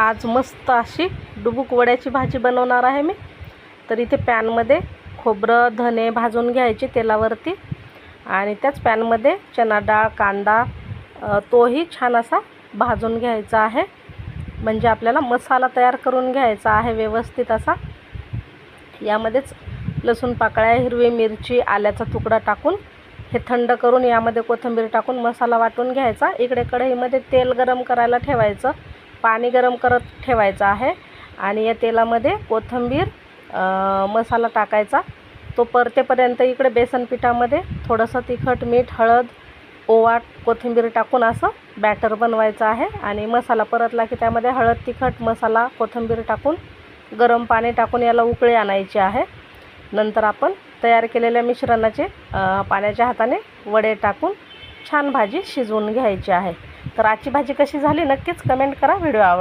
आज मस्त अशी डुबुक वड्याची भाजी बनवणार आहे मी. तर इथे पॅनमध्ये खोबरं धने भाजून घ्यायचे तेलावरती. आणि त्याच पॅनमध्ये चना डाळ कांदा तोही छान असा भाजून घ्यायचा आहे. म्हणजे आपल्याला मसाला तयार करून घ्यायचा आहे व्यवस्थित असा. यामध्येच लसूण पाकळ्या हिरवी मिरची आल्याचा तुकडा टाकून हे थंड करून यामध्ये कोथिंबीर टाकून मसाला वाटून घ्यायचा. इकडे कढईमध्ये तेल गरम करायला ठेवायचं. पाणी गरम करत ठेवायचं आहे आणि या तेलामध्ये कोथिंबीर मसाला टाकायचा. तो परतेपर्यंत इकडे बेसन पिठामध्ये थोडंसं तिखट मीठ हळद ओवा कोथिंबीर टाकून असं बॅटर बनवायचं आहे आणि मसाला परतला की त्यामध्ये हळद तिखट मसाला कोथिंबीर टाकून गरम पाणी टाकून याला उकळी आणायची आहे. नंतर आपण तयार केलेल्या मिश्रणाचे पाण्याच्या हाताने वडे टाकून छान भाजी शिजवून घ्यायची आहे. तर आजची भाजी कशी झाली नक्कीच कमेंट करा. व्हिडिओ आवड